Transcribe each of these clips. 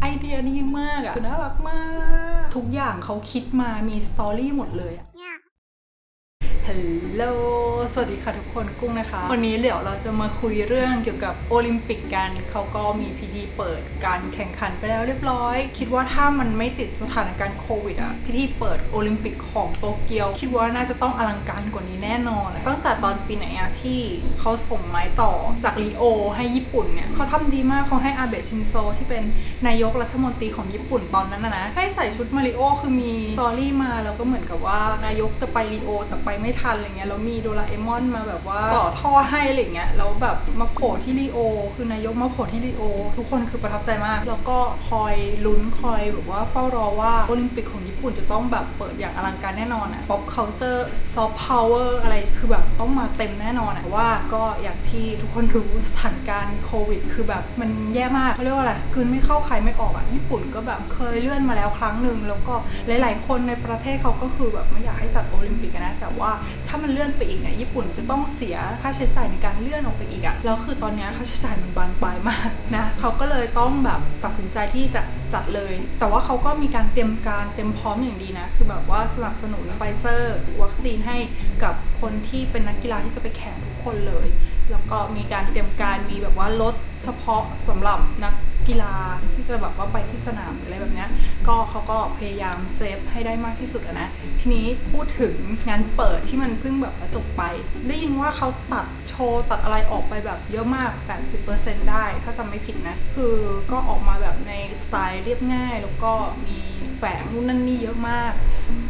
ไอเดียดีมากอะคือน่ารักมาก ทุกอย่างเขาคิดมามีสตอรี่หมดเลยอะ ฮัลโหล สวัสดีค่ะทุกคนกุ้งนะคะ วันนี้เดี๋ยวเราจะมาคุยเรื่องเกี่ยวกับโอลิมปิกกัน เขาก็มีพิธีเปิดการแข่งขันไปแล้วเรียบร้อย คิดว่าถ้ามันไม่ติดสถานการณ์โควิดอะพิธีเปิดโอลิมปิกของโตเกียว คิดว่าน่าจะต้องอลังการกว่านี้แน่นอน ตั้งแต่ตอนปีไหนอะที่เขาส่งไม้ต่อจากลีโอให้ญี่ปุ่นเนี่ยเขาทำดีมากเขาให้อาเบะชินโซที่เป็นนายกรัฐมนตรีของญี่ปุ่นตอนนั้นนะให้ใส่ชุดมาริโอคือมีสตอรี่มาแล้วก็เหมือนกับว่านายกจะไปลีโอแต่ไปไม่ทันอะไรเงี้ยแล้วมีโดราเอมอนมาแบบว่าต่อท่อให้อะไรเงี้ยแล้วแบบมาโผล่ที่ลีโอ คือนายกมาโผล่ที่ลีโอ ทุกคนคือประทับใจมาก แล้วก็คอยลุ้นคอยแบบว่าเฝ้ารอว่าโอลิมปิกของญี่ปุ่นจะต้องแบบเปิดอย่างอลังการแน่นอนอะ pop culture soft power อะไรคือแบบต้องมาเต็มแน่นอนอะแต่ว่าก็อย่างที่ทุกคนรู้สถานการณ์โควิด คือแบบมันแย่มากเขาเรียกว่าอะไรกลืนไม่เข้าใครไม่ออกอะญี่ปุ่นก็แบบเคยเลื่อนมาแล้วครั้งหนึ่งแล้วก็หลาย ๆ คนในประเทศเขาก็คือแบบไม่อยากให้จัดโอลิมปิกนะแต่ว่าถ้ามันเลื่อนไปอีกเนี่ยญี่ปุ่นจะต้องเสียค่าใช้จ่ายในการเลื่อนออกไปอีกอะแล้วคือตอนนี้ค่าใช้จ่ายมันบานปลายมากนะเขาก็เลยต้องแบบตัดสินใจที่จะจัดเลย แต่ว่าเขาก็มีการเตรียมการเตรียมพร้อมอย่างดีนะ คือแบบว่าสนับสนุนไฟเซอร์วัคซีนให้กับคนที่เป็นนักกีฬาที่จะไปแข่งทุกคนเลย แล้วก็มีการเตรียมการมีแบบว่าลดเฉพาะสำหรับนัก กีฬาที่จะแบบว่าไปที่สนามอะไรแบบเนี้ยก็เขาก็พยายามเซฟให้ได้มากที่สุดนะ ทีนี้พูดถึงงานเปิดที่มันเพิ่งแบบจบไป ได้ยินว่าเขาตัดโชว์ตัดอะไรออกไปแบบเยอะมาก 80%ได้ ถ้าจำไม่ผิดนะ คือก็ออกมาแบบในสไตล์เรียบง่าย แล้วก็มีแฝงนู่นนั่นนี่เยอะมาก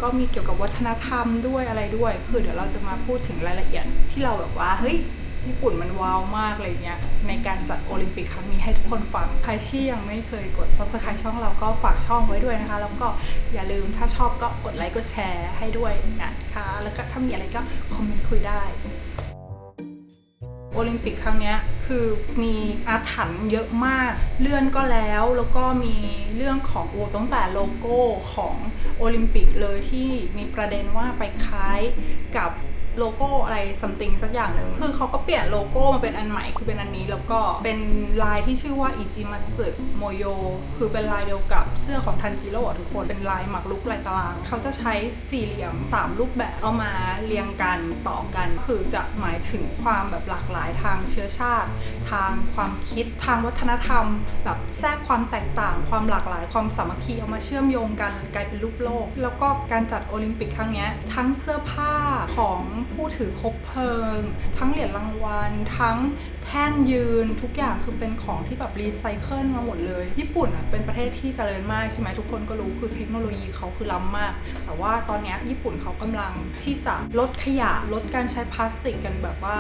ก็มีเกี่ยวกับวัฒนธรรมด้วยอะไรด้วย คือเดี๋ยวเราจะมาพูดถึงรายละเอียดที่เราแบบว่าเฮ้ย ญี่ปุ่นมันว้าวมากเลยเนี่ยในการจัดโอลิมปิกครั้งนี้ให้ทุกคนฟัง ใครที่ยังไม่เคยกด subscribe ช่องเราก็ฝากช่องไว้ด้วยนะคะ แล้วก็อย่าลืมถ้าชอบก็กดไลค์กดแชร์ให้ด้วยนะคะแล้วก็ถ้ามีอะไรก็คอมเมนต์คุยได้โอลิมปิกครั้งนี้คือมีอาถรรพ์เยอะมาก เลื่อนก็แล้วแล้วก็มีเรื่องของโอตั้งแต่โลโก้ของโอลิมปิกเลยที่มีประเด็นว่าไปคล้ายกับ โลโก้อะไรซัมติงสักอย่างหนึ่งคือเขาก็เปลี่ยนโลโก้มาเป็นอันใหม่คือเป็นอันนี้แล้วก็เป็นลายที่ชื่อว่าอิจิมัตสึโมโยคือเป็นลายเดียวกับเสื้อของทันจิโร่อะทุกคนเป็นลายหมักลุกลายตาราง เขาจะใช้สี่เหลี่ยมสามรูปแบบเอามาเรียงกันต่อกัน คือจะหมายถึงความแบบหลากหลายทางเชื้อชาติ ทางความคิดทางวัฒนธรรม แบบแทรกความแตกต่าง ความหลากหลายความสามัคคีเอามาเชื่อมโยงกันกลายเป็นรูปโลก แล้วก็การจัดโอลิมปิกครั้งนี้ทั้งเสื้อผ้าของผู้ถือคบเพลิง ทั้งเหรียญรางวัล ทั้งแท่นยืนทุกอย่างคือเป็นของที่แบบรีไซเคิลมาหมดเลย ญี่ปุ่นอะเป็นประเทศที่เจริญมากใช่ไหมทุกคนก็รู้คือเทคโนโลยีเขาคือล้ำมาก แต่ว่าตอนนี้ญี่ปุ่นเขากำลังที่จะลดขยะลดการใช้พลาสติกกันแบบว่า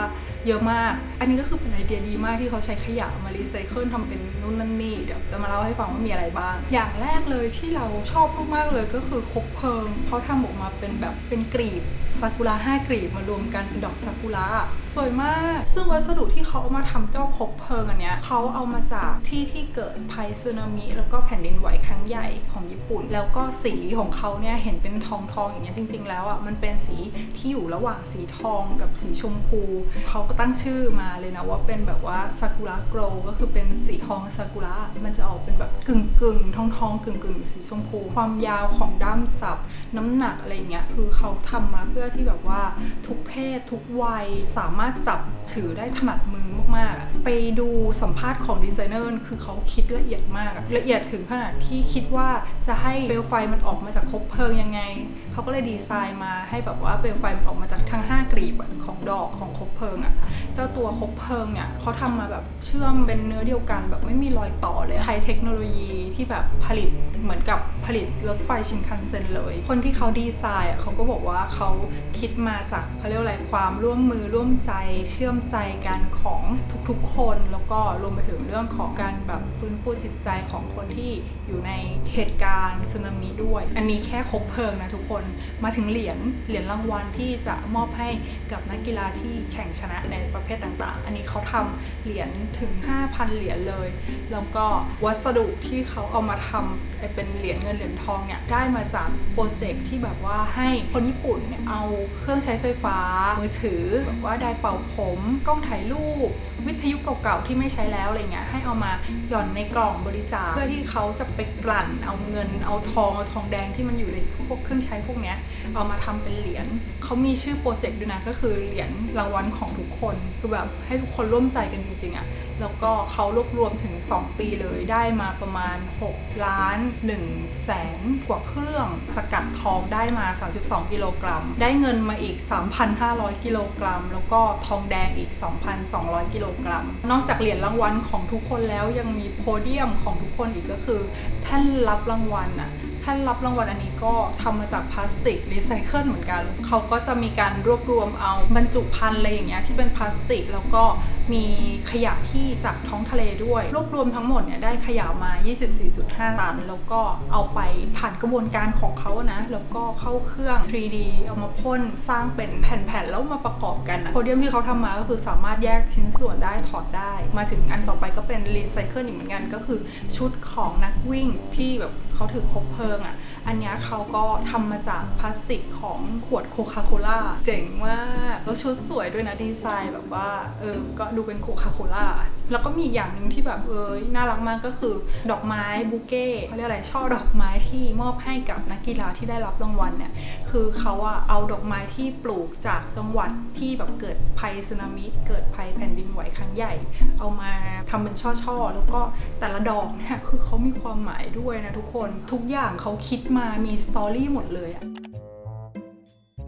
เยอะมาก อันนี้ก็คือเป็นไอเดียดีมากที่เขาใช้ขยะมารีไซเคิลทำเป็นนู่นนั่นนี่ จะมาเล่าให้ฟังว่ามีอะไรบ้าง อย่างแรกเลยที่เราชอบมากๆเลยก็คือคบเพลิงเขาทำออกมาเป็นแบบเป็นกรีบซากุระห้ากรีบมารวมกันเป็นดอกซากุระสวยมาก ซึ่งวัสดุที่เขาเอามาทำเจ้าคบเพลิงอันเนี้ยเขาเอามาจากที่ที่เกิดภัยสึนามิแล้วก็แผ่นดินไหวครั้งใหญ่ของญี่ปุ่น แล้วก็สีของเขาเนี่ยเห็นเป็นทองทองอย่างเงี้ยจริง ๆ แล้วอะมันเป็นสีที่อยู่ระหว่างสีทองกับสีชมพูเขาก็ตั้งชื่อมาเลยนะว่าเป็นแบบว่าซากุระโกลก็คือเป็นสีทองซากุระมันจะออกเป็นแบบกึ่งกึ่งทองทองกึ่งกึ่งสีชมพู ความยาวของด้ามจับ น้ำหนักอะไรเงี้ยคือเขาทำมาเพื่อที่แบบว่าทุกเพศทุกวัยสามารถจับถือได้ถนัดมือมากๆ ไปดูสัมภาษณ์ของดีไซเนอร์คือเขาคิดละเอียดมากละเอียดถึงขนาดที่คิดว่าจะให้เปลวไฟมันออกมาจากคบเพลิงยังไงเขาก็เลยดีไซน์มาให้แบบว่าเปลวไฟมันออกมาจากทั้ง5กลีบของดอกของคบเพลิงอะเจ้าตัวคบเพลิงเนี่ยเขาทำมาแบบเชื่อมเป็นเนื้อเดียวกันแบบไม่มีรอยต่อเลยใช้เทคโนโลยีที่แบบผลิตเหมือนกับผลิตรถไฟชินคันเซ็นเลย คนที่เขาดีไซน์อะเขาก็บอกว่าเขาคิดมาจากเขาเรียกอะไรความร่วมมือร่วมใจเชื่อมใจกันของทุกๆ คน แล้วก็รวมไปถึงเรื่องของการแบบฟื้นฟูจิตใจของคนที่อยู่ในเหตุการณ์สึนามิด้วย อันนี้แค่คบเพลิงนะทุกคนมาถึงเหรียญเหรียญรางวัลที่จะมอบให้กับนักกีฬาที่แข่งชนะในประเภทต่างๆ อันนี้เขาทำเหรียญถึง 5,000 เหรียญเลย แล้วก็วัสดุที่เขาเอามาทำเป็นเหรียญเงินเหรียญทองเนี่ยได้มาจากโปรเจกต์ที่แบบว่าให้คนญี่ปุ่นเนี่ยเอาเครื่องใช้ไฟฟ้า มือถือแบบว่าไดร์เป่าผมกล้องถ่ายรูป วิทยุเก่าๆที่ไม่ใช้แล้วอะไรเงี้ยให้เอามาหย่อนในกล่องบริจาคเพื่อที่เขาจะไปกลั่นเอาเงินเอาทองเอาทองแดงที่มันอยู่ในพวกเครื่องใช้พวกเนี้ยเอามาทำเป็นเหรียญเขามีชื่อโปรเจกต์ด้วยนะก็คือเหรียญรางวัลของทุกคนคือแบบให้ทุกคนร่วมใจกันจริงๆอะ่ะแล้วก็เขารวบรวมถึง 2 ปีเลยได้มาประมาณ 6 ล้าน1แสนกว่าเครื่อง สกัดทองได้มา 32 กิโลกรัม ได้เงินมาอีก 3,500 กิโลกรัม แล้วก็ทองแดงอีก 2,200 กิโลกรัม นอกจากเหรียญรางวัลของทุกคนแล้วยังมีโพเดียมของทุกคนอีกก็คือ ท่านรับรางวัลอะ ท่านรับรางวัลอันนี้ก็ทำมาจากพลาสติกรีไซเคิลเหมือนกัน เขาก็จะมีการรวบรวมเอาบรรจุภัณฑ์อะไรอย่างเงี้ยที่เป็นพลาสติก แล้วก็มีขยะที่จากท้องทะเลด้วย รวบรวมทั้งหมดเนี่ยได้ขยะมา 24.5 ตัน แล้วก็เอาไปผ่านกระบวนการของเขานะ แล้วก็เข้าเครื่อง 3D เอามาพ่นสร้างเป็นแผ่นๆ แล้วมาประกอบกันโพเดียมที่เขาทำมาก็คือสามารถแยกชิ้นส่วนได้ถอดได้ มาถึงอันต่อไปก็เป็นรีไซเคิลอีกเหมือนกันก็คือชุดของนักวิ่งที่แบบเขาถือคบเพลิงอะ่ะ อันนี้เขาก็ทำมาจากพลาสติกของขวดโคคาโคล่าเจ๋งมากแล้วชุดสวยด้วยนะดีไซน์แบบว่าเออก็ดูเป็นโคคาโคล่าแล้วก็มีอย่างหนึ่งที่แบบเออน่ารักมากก็คือดอกไม้บุเก้เขาเรียกอะไรช่อดอกไม้ที่มอบให้กับนักกีฬาที่ได้รับรางวัลเนี่ยคือเขาอะเอาดอกไม้ที่ปลูกจากจังหวัดที่แบบเกิดภัยสึนามิเกิดภัยแผ่นดินไหวครั้งใหญ่ เอามาทำเป็นช่อๆแล้วก็แต่ละดอกเนี่ยคือเขามีความหมายด้วยนะทุกคนทุกอย่างเขาคิดมามีสตอรี่หมดเลยอะ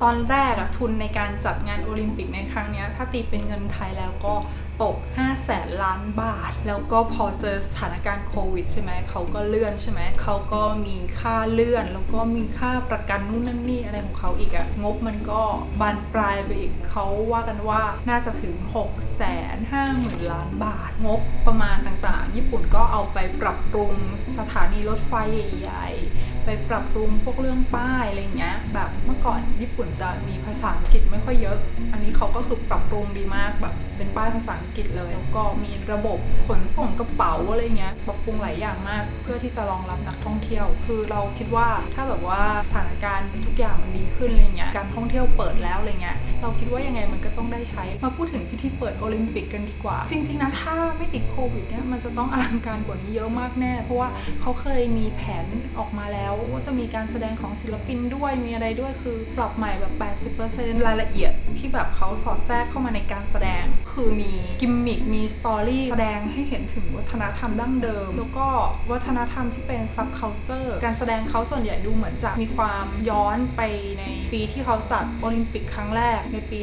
ตอนแรกอะทุนในการจัดงานโอลิมปิกในครั้งนี้ถ้าตีเป็นเงินไทยแล้วก็ตก5แสนล้านบาท แล้วก็พอเจอสถานการณ์โควิดใช่ไหมเขาก็เลื่อนใช่ไหมเขาก็มีค่าเลื่อน แล้วก็มีค่าประกันนู่นนั่นนี่อะไรของเขาอีกอะงบมันก็บานปลายไปอีกเขาว่ากันว่าน่าจะถึง6แสนห้าหมื่นล้านบาท งบประมาณต่างๆ ญี่ปุ่นก็เอาไปปรับปรุงสถานีรถไฟใหญ่ๆ ไปปรับปรุงพวกเรื่องป้ายอะไรเงี้ยแบบเมื่อก่อนญี่ปุ่นจะมีภาษาอังกฤษไม่ค่อยเยอะ อันนี้เขาก็คือปรับปรุงดีมากแบบเป็นป้ายภาษาอังกฤษเลยแล้วก็มีระบบขนส่งกระเป๋าอะไรเงี้ยปรับปรุงหลายอย่างมาก เพื่อที่จะรองรับนักท่องเที่ยว คือเราคิดว่าถ้าแบบว่าสถานการณ์ทุกอย่างมันดีขึ้นอะไรเงี้ยการท่องเที่ยวเปิดแล้วอะไรเงี้ยเราคิดว่ายังไงมันก็ต้องได้ใช้มาพูดถึงพิธีเปิดโอลิมปิกกันดีกว่า จริง ๆนะถ้าไม่ติดโควิดเนี่ยมันจะต้องอลังการกว่านี้เยอะมากแน่ เพราะว่าเขาเคยมีแผนออกมาแล้วว่าจะมีการแสดงของศิลปินด้วยมีอะไรด้วยคือปรับใหม่แบบ 80%รายละเอียดที่แบบเขาสอดแทรกเข้ามาในการแสดง คือมีกิมมิคมีสตอรี่แสดงให้เห็นถึงวัฒนธรรมดั้งเดิม แล้วก็วัฒนธรรมที่เป็นซับเคานเจอร์การแสดงเขาส่วนใหญ่ดูเหมือนจะมีความย้อนไปในปีที่เขาจัดโอลิมปิกครั้งแรกในปี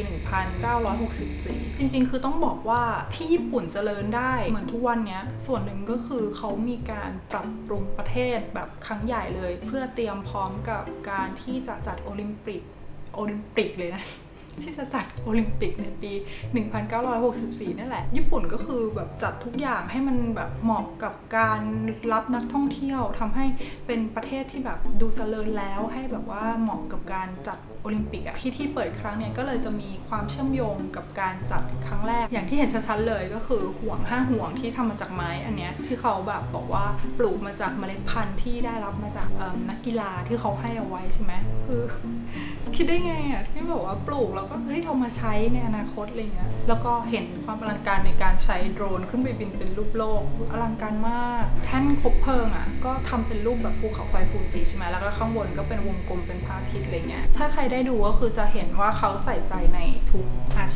1964 จริง ๆ คือต้องบอกว่าที่ญี่ปุ่นเจริญได้เหมือนทุกวันนี้ส่วนหนึ่งก็คือเขามีการปรับปรุงประเทศแบบครั้งใหญ่เลยเพื่อเตรียมพร้อมกับการที่จะจัดโอลิมปิกโอลิมปิกเลยนะที่จะจัดโอลิมปิกในปี 1964 นั่นแหละ ญี่ปุ่นก็คือแบบจัดทุกอย่างให้มันแบบเหมาะกับการรับนักท่องเที่ยวทำให้เป็นประเทศที่แบบดูเจริญแล้วให้แบบว่าเหมาะกับการจัด โอลิมปิกอะพิธีเปิดครั้งเนี้ยก็เลยจะมีความเชื่อมโยงกับการจัดครั้งแรก อย่างที่เห็นชัดๆเลยก็คือห่วงห้าห่วงที่ทำมาจากไม้อันเนี้ยที่เขาแบบบอกว่าปลูกมาจากเมล็ดพันธุ์ที่ได้รับมาจากนักกีฬาที่เขาให้เอาไว้ใช่ไหมคือคิดได้ไงอะที่แบบว่าปลูกแล้วก็เฮ้ยเอามาใช้ในอนาคตอะไรเงี้ยแล้วก็เห็นความอลังการในการใช้โดรนขึ้นไปบินเป็นรูปโลกอลังการมากแท่นคบเพลิงอะก็ทำเป็นรูปแบบภูเขาไฟฟูจิใช่ไหมแล้วก็ข้างบนก็เป็นวงกลมเป็นพระอาทิตย์อะไรเงี้ยถ้าใครได้ดูก็คือจะเห็นว่าเขาใส่ใจในทุก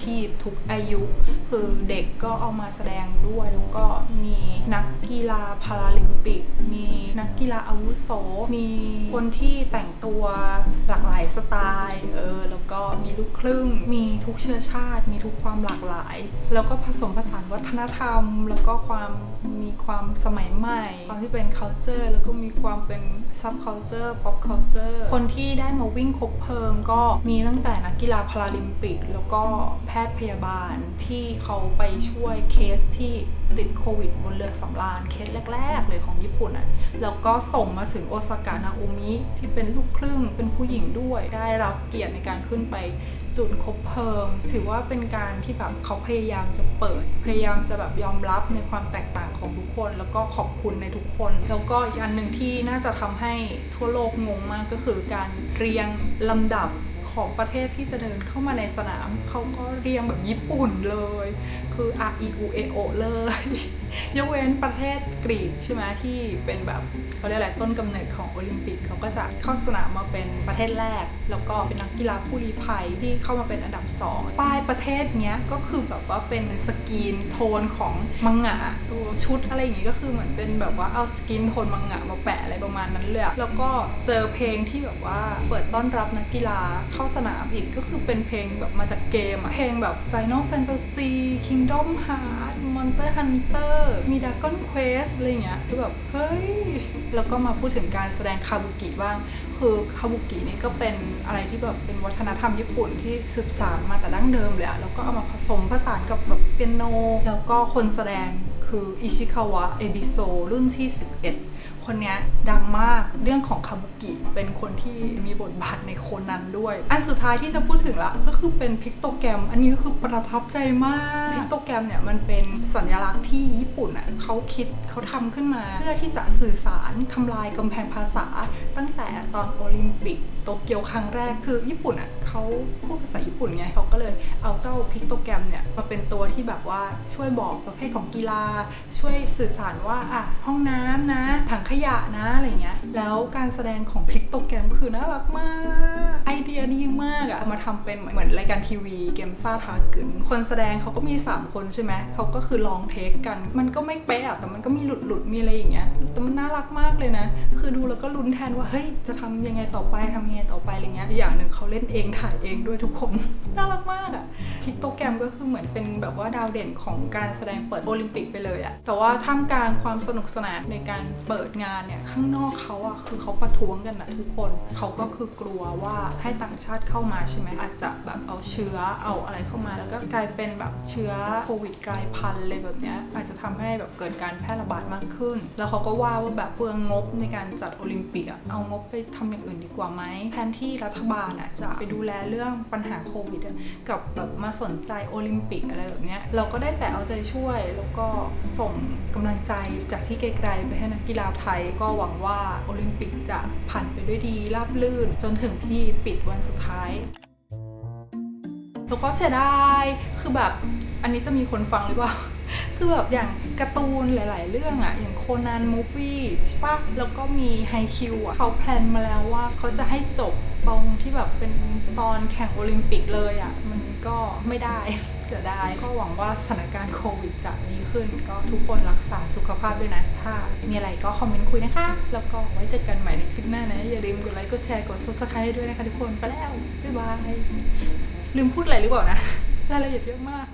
ชีพทุกอายุ คือเด็กก็เอามาแสดงด้วยแล้วก็มีนักกีฬาพาราลิมปิก มีนักกีฬาอาวุโส มีคนที่แต่งตัวหลากหลายสไตล์เออแล้วก็มีลูกครึ่ง มีทุกเชื้อชาติ มีทุกความหลากหลาย แล้วก็ผสมผสานวัฒนธรรม แล้วก็ความมีความสมัยใหม่ ความที่เป็น culture แล้วก็มีความเป็น sub culture pop culture คนที่ได้มาวิ่งคบเพลิงก็มีตั้งแต่นักกีฬาพาราลิมปิก แล้วก็แพทย์พยาบาลที่เขาไปช่วยเคสที่ติดโควิดบนเรือสำราญเคสแรก ๆ เลยของญี่ปุ่นอะแล้วก็ส่งมาถึงโอซากะนาโอมิที่เป็นลูกครึ่งเป็นผู้หญิงด้วย ได้รับเกียรติในการขึ้นไปจุดคบเพลิง ถือว่าเป็นการที่แบบเขาพยายามจะเปิด พยายามจะแบบยอมรับในความแตกต่างของทุกคน แล้วก็ขอบคุณในทุกคน แล้วก็อีกอันหนึ่งที่น่าจะทำให้ทั่วโลกงงมากก็คือการเรียงลำดับ ของประเทศที่จะเดินเข้ามาในสนาม เขาก็เรียงแบบญี่ปุ่นเลย คือ R E U A O เลย ยกเว้นประเทศกรีกใช่ไหมที่เป็นแบบเขาเรียกอะไรต้นกำเนิดของโอลิมปิกเขาก็จะเข้าสนามมาเป็นประเทศแรก แล้วก็เป็นนักกีฬาผู้ลี้ภัยที่เข้ามาเป็นอันดับสองป้ายประเทศเนี้ยก็คือแบบว่าเป็นสกีนโทนของมังงะชุดอะไรอย่างงี้ก็คือเหมือนเป็นแบบว่าเอาสกรีนโทนมังงะมาแปะอะไรประมาณนั้นเลยอะแล้วก็เจอเพลงที่แบบว่าเปิดต้อนรับนักกีฬาเข้าสนามอีกก็คือเป็นเพลงแบบมาจากเกมเพลงแบบ Final Fantasy Kingdom Hearts Monster Hunter มี Dragon Quest อะไรอย่างเงี้ยคือแบบเฮ้ย แล้วก็มาพูดถึงการแสดงคาบุกิบ้าง คือคาบุกินี่ก็เป็นอะไรที่แบบเป็นวัฒนธรรมญี่ปุ่นที่สืบสานมาแต่ดั้งเดิมเลยอะแล้วก็เอามาผสมผสานกับแบบเปียโน แล้วก็คนแสดงคืออิชิคาวะเอบิโซรุ่นที่ 11 คนเนี้ยดังมาก เรื่องของคาบุกิเป็นคนที่มีบทบาทในโคนนั้นด้วย อันสุดท้ายที่จะพูดถึงละก็คือเป็นพิกโตแกรม อันนี้ก็คือประทับใจมากพิกโตแกรมเนี่ยมันเป็นสัญลักษณ์ที่ญี่ปุ่นอะเขาคิดเขาทำขึ้นมา เพื่อที่จะสื่อสารทำลายกำแพงภาษา ตั้งแต่ตอนโอลิมปิกโตเกียวครั้งแรกคือญี่ปุ่นอะเขาพูดภาษาญี่ปุ่นไงเขาก็เลยเอาเจ้าพิกโตแกรมเนี่ยมาเป็นตัวที่แบบว่าช่วยบอกประเภทของกีฬา ช่วยสื่อสารว่าอะห้องน้ำนะถังขยะนะอะไรเงี้ยแล้วแล้วการแสดงของพิกโตแกรมคือน่ารักมาก ไอเดียดีมากอะมาทำเป็นเหมือนรายการทีวีเกมซ่าทากึนคนแสดงเขาก็มี 3 คนใช่ไหมเขาก็คือลองเทคกัน มันก็ไม่เป๊ะอะแต่มันก็มีหลุดหลุดมีอะไรอย่างเงี้ยแต่มันน่ารักมากเลยนะ คือดูแล้วก็ลุ้นแทนว่าเฮ้ยจะทำยังไงต่อไปทำยังไงต่อไปอะไรเงี้ยอย่างหนึ่งเขาเล่นเองถ่ายเองด้วยทุกคนน่ารักมากอะพิกโตแกรมก็คือเหมือนเป็นแบบว่าดาวเด่นของการแสดงเปิดโอลิมปิกไปเลยอะแต่ว่าท่ามกลางความสนุกสนานในการเปิดงานเนี่ยข้างนอกเขาอะคือเขาประท้วงกันนะทุกคนเขาก็คือกลัวว่าให้ต่างชาติเข้ามาใช่ไหมอาจจะแบบเอาเชื้อเอาอะไรเข้ามา แล้วก็กลายเป็นแบบเชื้อโควิดกลายพันธุ์เลยแบบเนี้ยอาจจะทำให้แบบเกิดการแพร่ระบาดมากขึ้น แล้วเขาก็ว่าว่าแบบเปลืองงบในการจัดโอลิมปิกอะเอางบไปทำอย่างอื่นดีกว่าไหมแทนที่รัฐบาลอะจะไปดูแลเรื่องปัญหาโควิดกับแบบมาสนใจโอลิมปิกอะไรแบบเนี้ยเราก็ได้แต่เอาใจช่วย แล้วก็ส่งกำลังใจจากที่ไกลๆไปให้นักกีฬาไทย ก็หวังว่าโอลิมปิกจะผ่านไปด้วยดีราบรื่น จนถึงที่ปิดวันสุดท้าย แล้วก็เสียดายคือแบบอันนี้จะมีคนฟังหรือเปล่า คือแบบอย่างการ์ตูนหลาย ๆ เรื่องอะอย่างโคนันมูฟวี่ใช่ปะแล้วก็มีไฮคิวอะเขาแพลนมาแล้วว่าเขาจะให้จบตรงที่แบบเป็นตอนแข่งโอลิมปิกเลยอะมันก็ไม่ได้เสียดายก็หวังว่าสถานการณ์โควิดจะดีขึ้น ก็ทุกคนรักษาสุขภาพด้วยนะ ถ้ามีอะไรก็คอมเมนต์คุยนะคะ แล้วก็ไว้เจอกันใหม่ในคลิปหน้านะ อย่าลืมกดไลค์กดแชร์กด subscribe ด้วยนะคะทุกคนไปแล้ว บ๊ายบาย ลืมพูดอะไรหรือเปล่านะรายละเอียดเยอะมาก